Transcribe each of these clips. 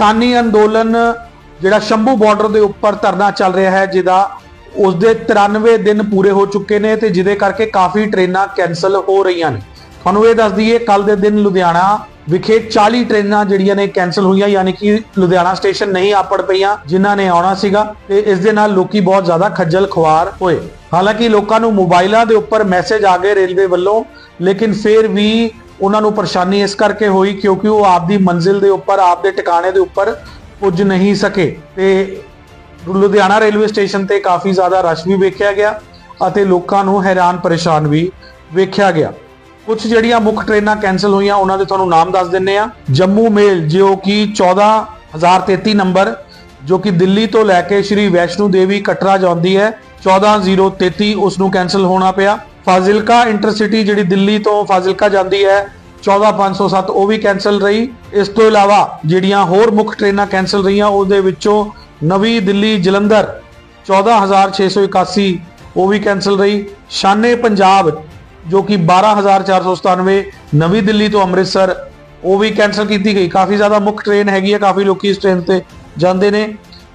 ਕਿਸਾਨੀ ਅੰਦੋਲਨ ਜਿਹੜਾ ਸ਼ੰਭੂ ਬਾਰਡਰ ਦੇ ਉੱਪਰ ਧਰਨਾ ਚੱਲ ਰਿਹਾ ਹੈ, ਜਿਹਦਾ ਉਸ ਦੇ 93 ਦਿਨ ਪੂਰੇ ਹੋ ਚੁੱਕੇ ਨੇ ਤੇ ਜਿਹਦੇ ਕਰਕੇ ਕਾਫੀ ਟ੍ਰੇਨਾਂ ਕੈਨਸਲ ਹੋ ਰਹੀਆਂ ਨੇ। ਤੁਹਾਨੂੰ ਇਹ ਦੱਸ ਦਈਏ ਕੱਲ ਦੇ ਦਿਨ ਲੁਧਿਆਣਾ ਵਿਖੇ 40 ਟ੍ਰੇਨਾਂ ਜਿਹੜੀਆਂ ਨੇ ਕੈਨਸਲ ਹੋਈਆਂ, ਯਾਨੀ ਕਿ ਲੁਧਿਆਣਾ ਸਟੇਸ਼ਨ ਨਹੀਂ ਆਪੜ ਪਈਆਂ, ਜਿਨ੍ਹਾਂ ਨੇ ਆਉਣਾ ਸੀਗਾ ਤੇ ਇਸ ਦੇ ਨਾਲ ਲੋਕੀ ਬਹੁਤ ਜ਼ਿਆਦਾ ਖੱਜਲ ਖੁਆਰ ਹੋਏ। ਹਾਲਾਂਕਿ ਲੋਕਾਂ ਨੂੰ ਮੋਬਾਈਲਾਂ ਦੇ ਉੱਪਰ ਮੈਸੇਜ ਆ ਗਏ ਰੇਲਵੇ ਵੱਲੋਂ, ਲੇਕਿਨ ਫਿਰ ਵੀ ਉਹਨਾਂ ਨੂੰ ਪਰੇਸ਼ਾਨੀ ਇਸ ਕਰਕੇ ਹੋਈ ਕਿਉਂਕਿ ਉਹ ਆਪਦੀ ਮੰਜ਼ਿਲ ਦੇ ਉੱਪਰ, ਆਪਦੇ ਟਿਕਾਣੇ ਦੇ ਉੱਪਰ ਪੁੱਜ ਨਹੀਂ ਸਕੇ ਤੇ ਲੁਧਿਆਣਾ ਰੇਲਵੇ ਸਟੇਸ਼ਨ ਤੇ ਕਾਫੀ ਜ਼ਿਆਦਾ ਰਸ਼ ਵੀ ਵੇਖਿਆ ਗਿਆ ਅਤੇ ਲੋਕਾਂ ਨੂੰ ਹੈਰਾਨ ਪਰੇਸ਼ਾਨ ਵੀ ਵੇਖਿਆ ਗਿਆ। ਕੁਝ ਜਿਹੜੀਆਂ ਮੁੱਖ ਟ੍ਰੇਨਾਂ ਕੈਨਸਲ ਹੋਈਆਂ, ਉਹਨਾਂ ਦੇ ਤੁਹਾਨੂੰ ਨਾਮ ਦੱਸ ਦਿੰਨੇ ਆ ਜੰਮੂ ਮੇਲ, ਜੋ ਕਿ 14033 ਨੰਬਰ, ਜੋ ਕਿ ਦਿੱਲੀ ਤੋਂ ਲੈ ਕੇ ਸ਼੍ਰੀ ਵੈਸ਼ਨੂ ਦੇਵੀ ਕਟਰਾ ਜਾਂਦੀ ਹੈ 14033 ਉਸ ਨੂੰ ਕੈਨਸਲ ਹੋਣਾ ਪਿਆ। ਫਾਜ਼ਿਲਕਾ ਇੰਟਰਸਿਟੀ ਜਿਹੜੀ ਦਿੱਲੀ ਤੋਂ ਫਾਜ਼ਿਲਕਾ ਜਾਂਦੀ ਹੈ 14507 ਉਹ ਵੀ ਕੈਨਸਲ ਰਹੀ। ਇਸ ਤੋਂ ਇਲਾਵਾ ਜਿਹੜੀਆਂ ਹੋਰ ਮੁੱਖ ਟ੍ਰੇਨਾਂ ਕੈਨਸਲ ਰਹੀਆਂ, ਉਹਦੇ ਵਿੱਚੋਂ ਨਵੀਂ ਦਿੱਲੀ ਜਲੰਧਰ 14681 ਉਹ ਵੀ ਕੈਨਸਲ ਰਹੀ। ਸ਼ਾਨੇ ਪੰਜਾਬ, ਜੋ ਕਿ 12497 ਨਵੀਂ ਦਿੱਲੀ ਤੋਂ ਅੰਮ੍ਰਿਤਸਰ, ਉਹ ਵੀ ਕੈਨਸਲ ਕੀਤੀ ਗਈ। ਕਾਫੀ ਜ਼ਿਆਦਾ ਮੁੱਖ ਟ੍ਰੇਨ ਹੈਗੀ ਹੈ ਕਾਫੀ ਲੋਕੀ ਇਸ ਟ੍ਰੇਨ ਤੇ ਜਾਂਦੇ ਨੇ।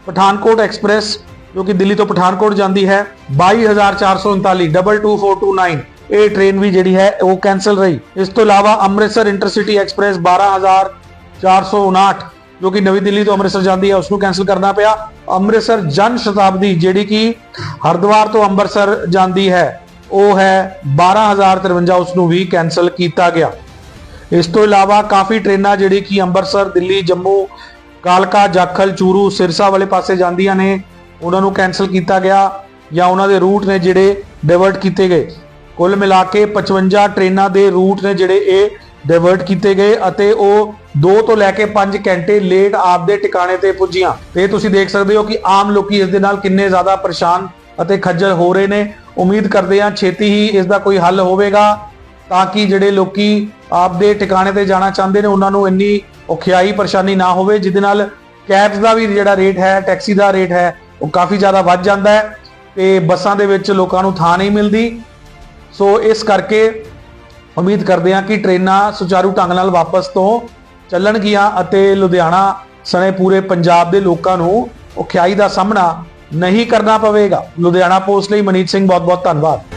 ਪਠਾਨਕੋਟ ਐਕਸਪ੍ਰੈਸ ਜੋ ਕਿ ਦਿੱਲੀ ਤੋਂ ਪਠਾਨਕੋਟ ਜਾਂਦੀ ਹੈ। 22439 22429 ਇਹ ਟ੍ਰੇਨ ਵੀ ਜਿਹੜੀ ਹੈ, ਉਹ ਕੈਨਸਲ ਰਹੀ। ਇਸ ਤੋਂ ਇਲਾਵਾ ਅੰਮ੍ਰਿਤਸਰ ਇੰਟਰਸਿਟੀ ਐਕਸਪ੍ਰੈਸ 12459 ਜੋ ਕਿ ਨਵੀਂ ਦਿੱਲੀ ਤੋਂ ਅੰਮ੍ਰਿਤਸਰ ਜਾਂਦੀ ਹੈ ਉਸ ਨੂੰ ਕੈਨਸਲ ਕਰਨਾ ਪਿਆ। ਅੰਮ੍ਰਿਤਸਰ ਜਨ ਸ਼ਤਾਬਦੀ ਜਿਹੜੀ ਕਿ ਹਰਿਦੁਆਰ ਤੋਂ ਅੰਮ੍ਰਿਤਸਰ ਜਾਂਦੀ ਹੈ, ਉਹ ਹੈ 12053 ਉਸ ਨੂੰ ਵੀ ਕੈਨਸਲ ਕੀਤਾ ਗਿਆ। ਇਸ ਤੋਂ ਇਲਾਵਾ ਕਾਫੀ ਟ੍ਰੇਨਾਂ ਜਿਹੜੀ ਕਿ ਅੰਮ੍ਰਿਤਸਰ, ਦਿੱਲੀ, ਜੰਮੂ, ਕਾਲਕਾ, ਜਾਖਲ, ਚੂਰੂ, ਸਿਰਸਾ ਵਾਲੇ ਪਾਸੇ ਜਾਂਦੀਆਂ ਨੇ। ਉਹਨਾਂ ਨੂੰ ਕੈਨਸਲ ਕੀਤਾ ਗਿਆ ਜਾਂ ਉਹਨਾਂ ਦੇ ਰੂਟ ਨੇ ਜਿਹੜੇ ਡਾਇਵਰਟ ਕੀਤੇ ਗਏ। ਕੁੱਲ ਮਿਲਾ ਕੇ 55 ਟ੍ਰੇਨਾਂ ਦੇ ਰੂਟ ਨੇ ਜਿਹੜੇ ਇਹ ਡਾਇਵਰਟ ਕੀਤੇ ਗਏ ਅਤੇ ਉਹ 2 ਤੋਂ ਲੈ ਕੇ 5 ਘੰਟੇ ਲੇਟ ਆਪਦੇ ਟਿਕਾਣੇ ਤੇ ਪੁੱਜੀਆਂ। ਤੇ ਤੁਸੀਂ ਦੇਖ ਸਕਦੇ ਹੋ ਕਿ ਆਮ ਲੋਕੀ ਇਸ ਦੇ ਨਾਲ ਕਿੰਨੇ ਜ਼ਿਆਦਾ ਪਰੇਸ਼ਾਨ ਅਤੇ ਖੱਜਲ ਹੋ ਰਹੇ ਨੇ। ਉਮੀਦ ਕਰਦੇ ਹਾਂ ਛੇਤੀ ਹੀ ਇਸ ਦਾ ਕੋਈ ਹੱਲ ਹੋਵੇਗਾ ਤਾਂ ਕਿ ਜਿਹੜੇ ਲੋਕੀ ਆਪਦੇ ਟਿਕਾਣੇ ਤੇ ਜਾਣਾ ਚਾਹੁੰਦੇ ਨੇ, ਉਹਨਾਂ ਨੂੰ ਇੰਨੀ ਔਖਿਆਈ, ਪਰੇਸ਼ਾਨੀ ਨਾ ਹੋਵੇ, ਜਿਹਦੇ ਨਾਲ ਕੈਬਸ ਦਾ ਵੀ ਜਿਹੜਾ ਰੇਟ ਹੈ ਟੈਕਸੀ ਦਾ ਰੇਟ ਹੈ ਉਹ ਕਾਫੀ ਜ਼ਿਆਦਾ ਵੱਧ ਜਾਂਦਾ ਹੈ ਤੇ ਬੱਸਾਂ ਦੇ ਵਿੱਚ ਲੋਕਾਂ ਨੂੰ ਥਾਂ ਨਹੀਂ ਮਿਲਦੀ। ਸੋ ਇਸ ਕਰਕੇ ਉਮੀਦ ਕਰਦੇ ਹਾਂ ਕਿ ਟ੍ਰੇਨਾਂ ਸੁਚਾਰੂ ਢੰਗ ਨਾਲ ਵਾਪਸ ਤੋਂ ਚੱਲਣਗੀਆਂ ਅਤੇ ਲੁਧਿਆਣਾ ਸਣੇ ਪੂਰੇ ਪੰਜਾਬ ਦੇ ਲੋਕਾਂ ਨੂੰ ਔਖਿਆਈ ਦਾ ਸਾਹਮਣਾ ਨਹੀਂ ਕਰਨਾ ਪਵੇਗਾ। ਲੁਧਿਆਣਾ ਪੋਸਟ ਲਈ ਮਨੀਤ ਸਿੰਘ ਬਹੁਤ ਬਹੁਤ ਧੰਨਵਾਦ।